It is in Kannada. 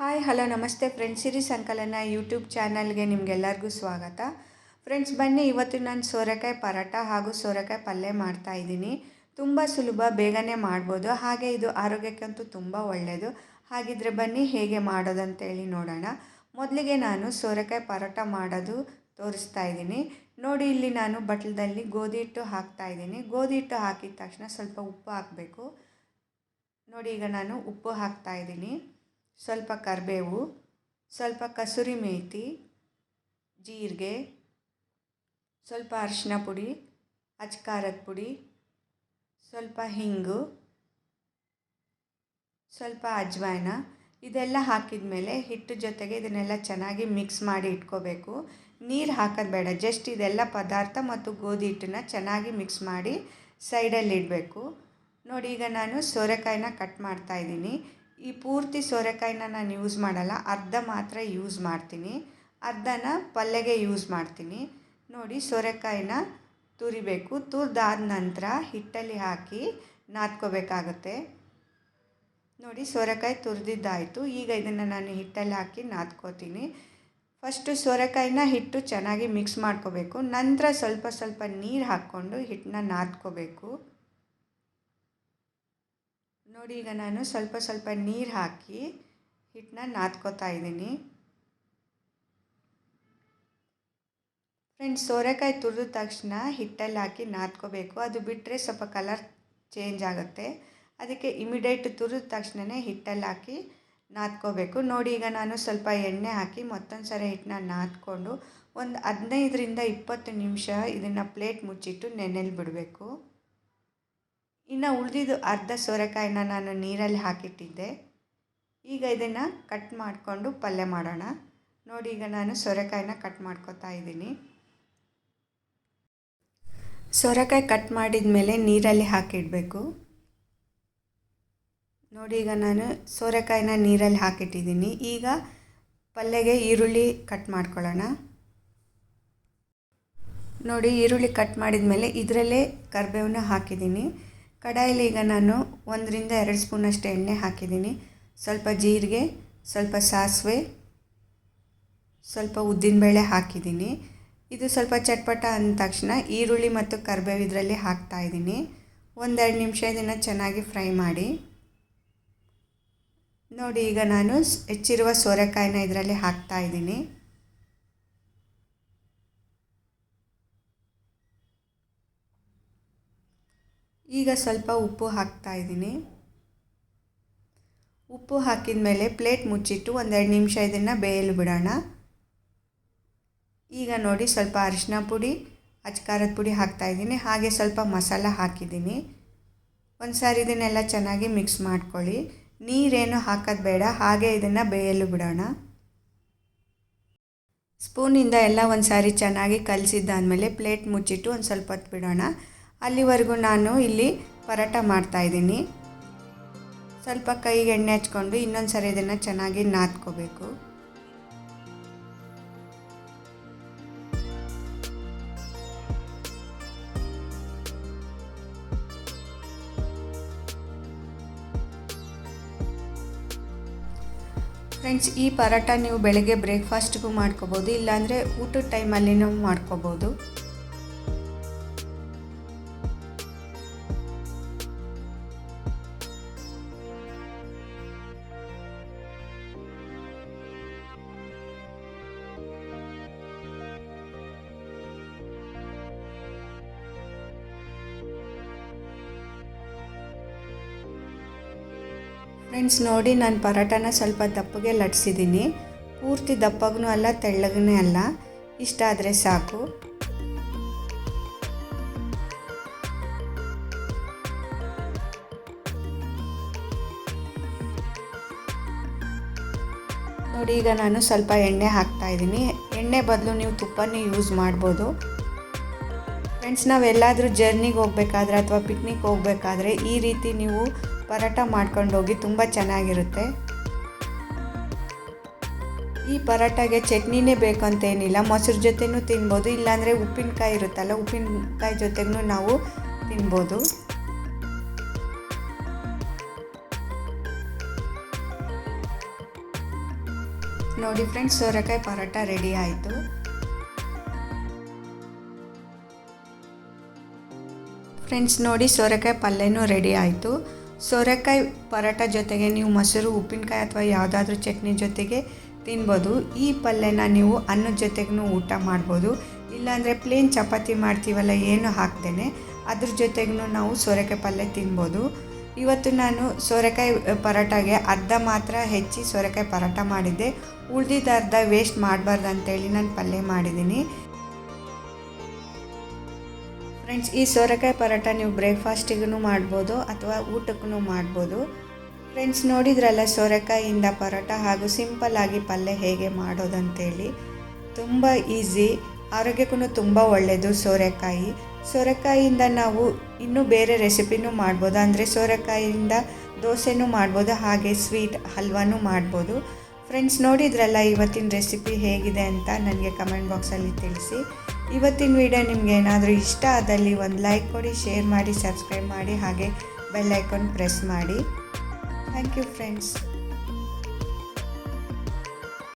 ಹಾಯ್, ಹಲೋ, ನಮಸ್ತೆ ಫ್ರೆಂಡ್ಸ್. ಸಿರಿ ಸಂಕಲನ ಯೂಟ್ಯೂಬ್ ಚಾನಲ್ಗೆ ನಿಮಗೆಲ್ಲರಿಗೂ ಸ್ವಾಗತ. ಫ್ರೆಂಡ್ಸ್, ಬನ್ನಿ, ಇವತ್ತು ನಾನು ಸೋರೆಕಾಯಿ ಪರೋಟ ಹಾಗೂ ಸೋರೆಕಾಯಿ ಪಲ್ಯ ಮಾಡ್ತಾ ಇದ್ದೀನಿ. ತುಂಬ ಸುಲಭ, ಬೇಗನೆ ಮಾಡ್ಬೋದು. ಹಾಗೆ ಇದು ಆರೋಗ್ಯಕ್ಕಂತೂ ತುಂಬ ಒಳ್ಳೆಯದು ಹಾಗಿದ್ರೆ ಬನ್ನಿ, ಹೇಗೆ ಮಾಡೋದಂತೇಳಿ ನೋಡೋಣ. ಮೊದಲಿಗೆ ನಾನು ಸೋರೆಕಾಯಿ ಪರೋಟ ಮಾಡೋದು ತೋರಿಸ್ತಾ ಇದ್ದೀನಿ. ನೋಡಿ, ಇಲ್ಲಿ ನಾನು ಬಟ್ಲದಲ್ಲಿ ಗೋಧಿ ಹಿಟ್ಟು ಹಾಕ್ತಾ ಇದ್ದೀನಿ. ಗೋಧಿ ಹಿಟ್ಟು ಹಾಕಿದ ತಕ್ಷಣ ಸ್ವಲ್ಪ ಉಪ್ಪು ಹಾಕಬೇಕು. ನೋಡಿ, ಈಗ ನಾನು ಉಪ್ಪು ಹಾಕ್ತಾ ಇದ್ದೀನಿ. ಸ್ವಲ್ಪ ಕರಿಬೇವು, ಸ್ವಲ್ಪ ಕಸೂರಿ ಮೇಥಿ ಜೀರಿಗೆ, ಸ್ವಲ್ಪ ಅರಿಶಿನ ಪುಡಿ ಅಚ್ಕಾರದ ಪುಡಿ, ಸ್ವಲ್ಪ ಹಿಂಗು, ಸ್ವಲ್ಪ ಅಜ್ವಾಯ್ನ ಇದೆಲ್ಲ ಹಾಕಿದ ಮೇಲೆ ಹಿಟ್ಟು ಜೊತೆಗೆ ಇದನ್ನೆಲ್ಲ ಚೆನ್ನಾಗಿ ಮಿಕ್ಸ್ ಮಾಡಿ ಇಟ್ಕೋಬೇಕು. ನೀರು ಹಾಕೋದು ಬೇಡ ಜಸ್ಟ್ ಇದೆಲ್ಲ ಪದಾರ್ಥ ಮತ್ತು ಗೋಧಿ ಹಿಟ್ಟನ್ನ ಚೆನ್ನಾಗಿ ಮಿಕ್ಸ್ ಮಾಡಿ ಸೈಡಲ್ಲಿ ಇಡಬೇಕು. ನೋಡಿ, ಈಗ ನಾನು ಸೋರೆಕಾಯಿನ ಕಟ್ ಮಾಡ್ತಾ ಇದ್ದೀನಿ. ಈ ಪೂರ್ತಿ ಸೋರೆಕಾಯಿನ ನಾನು ಯೂಸ್ ಮಾಡಲ್ಲ. ಅರ್ಧ ಮಾತ್ರ ಯೂಸ್ ಮಾಡ್ತೀನಿ. ಅರ್ಧನ ಪಲ್ಯಗೆ ಯೂಸ್ ಮಾಡ್ತೀನಿ. ನೋಡಿ ಸೋರೆಕಾಯಿನ ತುರಿಬೇಕು. ತುರಿದಾದ ನಂತರ ಹಿಟ್ಟಲ್ಲಿ ಹಾಕಿ ನಾದ್ಕೋಬೇಕಾಗತ್ತೆ. ನೋಡಿ ಸೋರೆಕಾಯಿ ತುರಿದಿದ್ದಾಯಿತು. ಈಗ ಇದನ್ನು ನಾನು ಹಿಟ್ಟಲ್ಲಿ ಹಾಕಿ ನಾದ್ಕೋತೀನಿ. ಫಸ್ಟು ಸೋರೆಕಾಯಿನ ಹಿಟ್ಟು ಚೆನ್ನಾಗಿ ಮಿಕ್ಸ್ ಮಾಡ್ಕೋಬೇಕು. ನಂತರ ಸ್ವಲ್ಪ ಸ್ವಲ್ಪ ನೀರು ಹಾಕ್ಕೊಂಡು ಹಿಟ್ಟನ್ನ ನಾದ್ಕೋಬೇಕು. ನೋಡಿ, ಈಗ ನಾನು ಸ್ವಲ್ಪ ಸ್ವಲ್ಪ ನೀರು ಹಾಕಿ ಹಿಟ್ಟನ್ನ ನಾದ್ಕೋತಾ ಇದ್ದೀನಿ. ಫ್ರೆಂಡ್ಸ್ ಸೋರೆಕಾಯಿ ತುರಿದ ತಕ್ಷಣ ಹಿಟ್ಟಲ್ಲಿ ಹಾಕಿ ನಾದ್ಕೋಬೇಕು. ಅದು ಬಿಟ್ಟರೆ ಸ್ವಲ್ಪ ಕಲರ್ ಚೇಂಜ್ ಆಗುತ್ತೆ. ಅದಕ್ಕೆ ಇಮಿಡಿಯೇಟ್ ತುರಿದ ತಕ್ಷಣವೇ ಹಿಟ್ಟಲ್ಲಿ ಹಾಕಿ ನಾದ್ಕೋಬೇಕು. ನೋಡಿ, ಈಗ ನಾನು ಸ್ವಲ್ಪ ಎಣ್ಣೆ ಹಾಕಿ ಮತ್ತೊಂದು ಸರಿ ಹಿಟ್ಟನ್ನ ನಾದ್ಕೊಂಡು ಒಂದು ಹದಿನೈದರಿಂದ ಇಪ್ಪತ್ತು ನಿಮಿಷ ಇದನ್ನು ಪ್ಲೇಟ್ ಮುಚ್ಚಿಟ್ಟು ನೆನೆಯಲ್ಲಿ ಬಿಡಬೇಕು. ಇನ್ನು ಉಳಿದಿದ್ದು ಅರ್ಧ ಸೋರೆಕಾಯಿನ ನಾನು ನೀರಲ್ಲಿ ಹಾಕಿಟ್ಟಿದ್ದೆ. ಈಗ ಇದನ್ನು ಕಟ್ ಮಾಡಿಕೊಂಡು ಪಲ್ಯ ಮಾಡೋಣ. ನೋಡಿ, ಈಗ ನಾನು ಸೋರೆಕಾಯಿನ ಕಟ್ ಮಾಡ್ಕೊತಾ ಇದ್ದೀನಿ. ಸೋರೆಕಾಯಿ ಕಟ್ ಮಾಡಿದ ಮೇಲೆ ನೀರಲ್ಲಿ ಹಾಕಿಡಬೇಕು. ನೋಡಿ, ಈಗ ನಾನು ಸೋರೆಕಾಯಿನ ನೀರಲ್ಲಿ ಹಾಕಿಟ್ಟಿದ್ದೀನಿ. ಈಗ ಪಲ್ಯಗೆ ಈರುಳ್ಳಿ ಕಟ್ ಮಾಡ್ಕೊಳ್ಳೋಣ. ನೋಡಿ, ಈರುಳ್ಳಿ ಕಟ್ ಮಾಡಿದ ಮೇಲೆ ಇದರಲ್ಲೇ ಕರಿಬೇವನ್ನ ಹಾಕಿದ್ದೀನಿ. ಕಡಾಯಲ್ಲಿ ಈಗ ನಾನು ಒಂದರಿಂದ ಎರಡು ಸ್ಪೂನಷ್ಟು ಎಣ್ಣೆ ಹಾಕಿದ್ದೀನಿ. ಸ್ವಲ್ಪ ಜೀರಿಗೆ, ಸ್ವಲ್ಪ ಸಾಸಿವೆ, ಸ್ವಲ್ಪ ಉದ್ದಿನಬೇಳೆ ಹಾಕಿದ್ದೀನಿ. ಇದು ಸ್ವಲ್ಪ ಚಟ್ಪಟ ಅಂದ ತಕ್ಷಣ ಈರುಳ್ಳಿ ಮತ್ತು ಕರಿಬೇವು ಇದರಲ್ಲಿ ಹಾಕ್ತಾಯಿದ್ದೀನಿ ಒಂದೆರಡು ನಿಮಿಷ ಇದನ್ನು ಚೆನ್ನಾಗಿ ಫ್ರೈ ಮಾಡಿ. ನೋಡಿ, ಈಗ ನಾನು ಹೆಚ್ಚಿರುವ ಸೋರೆಕಾಯಿನ ಇದರಲ್ಲಿ ಹಾಕ್ತಾ ಈಗ ಸ್ವಲ್ಪ ಉಪ್ಪು ಹಾಕ್ತಾ ಇದ್ದೀನಿ. ಉಪ್ಪು ಹಾಕಿದ ಮೇಲೆ ಪ್ಲೇಟ್ ಮುಚ್ಚಿಟ್ಟು ಒಂದೆರಡು ನಿಮಿಷ ಇದನ್ನು ಬೇಯಲು ಬಿಡೋಣ. ಈಗ ನೋಡಿ ಸ್ವಲ್ಪ ಅರಿಶಿನ ಪುಡಿ, ಅಚ್ಕಾರದ ಪುಡಿ ಹಾಕ್ತಾಯಿದ್ದೀನಿ ಹಾಗೆ ಸ್ವಲ್ಪ ಮಸಾಲ ಹಾಕಿದ್ದೀನಿ. ಒಂದು ಸಾರಿ ಇದನ್ನೆಲ್ಲ ಚೆನ್ನಾಗಿ ಮಿಕ್ಸ್ ಮಾಡ್ಕೊಳ್ಳಿ. ನೀರೇನು ಹಾಕೋದು ಬೇಡ, ಹಾಗೆ ಇದನ್ನು ಬೇಯಲು ಬಿಡೋಣ. ಸ್ಪೂನಿಂದ ಎಲ್ಲ ಒಂದು ಸಾರಿ ಚೆನ್ನಾಗಿ ಕಲಸಿದ್ದಾದಮೇಲೆ ಪ್ಲೇಟ್ ಮುಚ್ಚಿಟ್ಟು ಒಂದು ಸ್ವಲ್ಪ ಹೊತ್ತು ಬಿಡೋಣ. ಅಲ್ಲಿವರೆಗೂ ನಾನು ಇಲ್ಲಿ ಪರೋಟ ಮಾಡ್ತಾಯಿದ್ದೀನಿ ಸ್ವಲ್ಪ ಕೈಗೆ ಎಣ್ಣೆ ಹಚ್ಕೊಂಡು ಇನ್ನೊಂದು ಸರಿ ಇದನ್ನು ಚೆನ್ನಾಗಿ ನಾದ್ಕೋಬೇಕು. ಫ್ರೆಂಡ್ಸ್, ಈ ಪರೋಟ ನೀವು ಬೆಳಗ್ಗೆ ಬ್ರೇಕ್ಫಾಸ್ಟ್ಗೂ ಮಾಡ್ಕೋಬೋದು, ಇಲ್ಲಾಂದರೆ ಊಟದ ಟೈಮಲ್ಲಿನೂ ಮಾಡ್ಕೋಬೋದು. ಫ್ರೆಂಡ್ಸ್ ನೋಡಿ ನಾನು ಪರೋಟನ ಸ್ವಲ್ಪ ದಪ್ಪಗೆ ಲಟ್ಸಿದ್ದೀನಿ ಪೂರ್ತಿ ದಪ್ಪಗೂ ಅಲ್ಲ ತೆಳ್ಳಗೂ ಅಲ್ಲ. ಇಷ್ಟ ಆದರೆ ಸಾಕು. ನೋಡಿ, ಈಗ ನಾನು ಸ್ವಲ್ಪ ಎಣ್ಣೆ ಹಾಕ್ತಾ ಇದ್ದೀನಿ ಎಣ್ಣೆ ಬದಲು ನೀವು ತುಪ್ಪನೇ ಯೂಸ್ ಮಾಡ್ಬೋದು. ಫ್ರೆಂಡ್ಸ್ ನಾವೆಲ್ಲಾದರೂ ಜರ್ನಿಗೆ ಹೋಗ್ಬೇಕಾದ್ರೆ ಅಥವಾ ಪಿಕ್ನಿಕ್ ಹೋಗಬೇಕಾದ್ರೆ ಈ ರೀತಿ ನೀವು ಪರೋಟ ಮಾಡ್ಕೊಂಡು ಹೋಗಿ ತುಂಬ ಚೆನ್ನಾಗಿರುತ್ತೆ. ಈ ಪರೋಟಾಗೆ ಚಟ್ನಿನೇ ಬೇಕಂತೇನಿಲ್ಲ. ಮೊಸರು ಜೊತೆನೂ ತಿನ್ಬೋದು, ಇಲ್ಲಾಂದರೆ ಉಪ್ಪಿನಕಾಯಿ ಇರುತ್ತಲ್ಲ, ಉಪ್ಪಿನಕಾಯಿ ಜೊತೆಗೂ ನಾವು ತಿನ್ಬೋದು. ನೋಡಿ ಫ್ರೆಂಡ್ಸ್ ಸೋರೆಕಾಯಿ ಪರೋಟ ರೆಡಿ ಆಯಿತು. ಫ್ರೆಂಡ್ಸ್ ನೋಡಿ ಸೋರೆಕಾಯಿ ಪಲ್ಯನೂ ರೆಡಿ ಆಯಿತು. ಸೋರೆಕಾಯಿ ಪರೋಟ ಜೊತೆಗೆ ನೀವು ಮೊಸರು, ಉಪ್ಪಿನಕಾಯಿ ಅಥವಾ ಯಾವುದಾದ್ರೂ ಚಟ್ನಿ ಜೊತೆಗೆ ತಿನ್ಬೋದು. ಈ ಪಲ್ಯನ ನೀವು ಅನ್ನದ ಜೊತೆಗೂ ಊಟ ಮಾಡ್ಬೋದು. ಇಲ್ಲಾಂದರೆ ಪ್ಲೇನ್ ಚಪಾತಿ ಮಾಡ್ತೀವಲ್ಲ, ಏನು ಹಾಕ್ತೇನೆ, ಅದ್ರ ಜೊತೆಗೂ ನಾವು ಸೋರೆಕಾಯಿ ಪಲ್ಯ ತಿನ್ಬೋದು. ಇವತ್ತು ನಾನು ಸೋರೆಕಾಯಿ ಪರೋಟಾಗೆ ಅರ್ಧ ಮಾತ್ರ ಹೆಚ್ಚಿ ಸೋರೆಕಾಯಿ ಪರೋಟ ಮಾಡಿದ್ದೆ. ಉಳ್ದಿದ್ದ ಅರ್ಧ ವೇಸ್ಟ್ ಮಾಡಬಾರ್ದು ಅಂತೇಳಿ ನಾನು ಪಲ್ಯ ಮಾಡಿದ್ದೀನಿ. ಫ್ರೆಂಡ್ಸ್, ಈ ಸೋರೆಕಾಯಿ ಪರೋಟ ನೀವು ಬ್ರೇಕ್ಫಾಸ್ಟಿಗೂ ಮಾಡ್ಬೋದು ಅಥವಾ ಊಟಕ್ಕೂ ಮಾಡ್ಬೋದು. ಫ್ರೆಂಡ್ಸ್, ನೋಡಿದ್ರಲ್ಲ ಸೋರೆಕಾಯಿಯಿಂದ ಪರೋಟ ಹಾಗೂ ಸಿಂಪಲ್ ಆಗಿ ಪಲ್ಯ ಹೇಗೆ ಮಾಡೋದಂತೇಳಿ? ತುಂಬ ಈಸಿ ಆರೋಗ್ಯಕ್ಕೂ ತುಂಬ ಒಳ್ಳೆಯದು ಸೋರೆಕಾಯಿ. ಸೋರೆಕಾಯಿಯಿಂದ ನಾವು ಇನ್ನೂ ಬೇರೆ ರೆಸಿಪಿನೂ ಮಾಡ್ಬೋದು, ಅಂದರೆ ಸೋರೆಕಾಯಿಯಿಂದ ದೋಸೆನೂ ಮಾಡ್ಬೋದು, ಹಾಗೆ ಸ್ವೀಟ್ ಹಲ್ವಾನೂ ಮಾಡ್ಬೋದು. ಫ್ರೆಂಡ್ಸ್ ನೋಡಿದ್ರಲ್ಲ ಇವತ್ತಿನ ರೆಸಿಪಿ ಹೇಗಿದೆ ಅಂತ ನನಗೆ ಕಮೆಂಟ್ ಬಾಕ್ಸಲ್ಲಿ ತಿಳಿಸಿ. ಇವತ್ತಿನ ವಿಡಿಯೋ ನಿಮ್ಗೆ ಏನಾದರೂ ಇಷ್ಟ ಆದಲ್ಲಿ ಒಂದು ಲೈಕ್ ಕೊಡಿ ಶೇರ್ ಮಾಡಿ ಸಬ್ಸ್ಕ್ರೈಬ್ ಮಾಡಿ, ಹಾಗೆ ಬೆಲ್ ಐಕಾನ್ ಪ್ರೆಸ್ ಮಾಡಿ. Thank you friends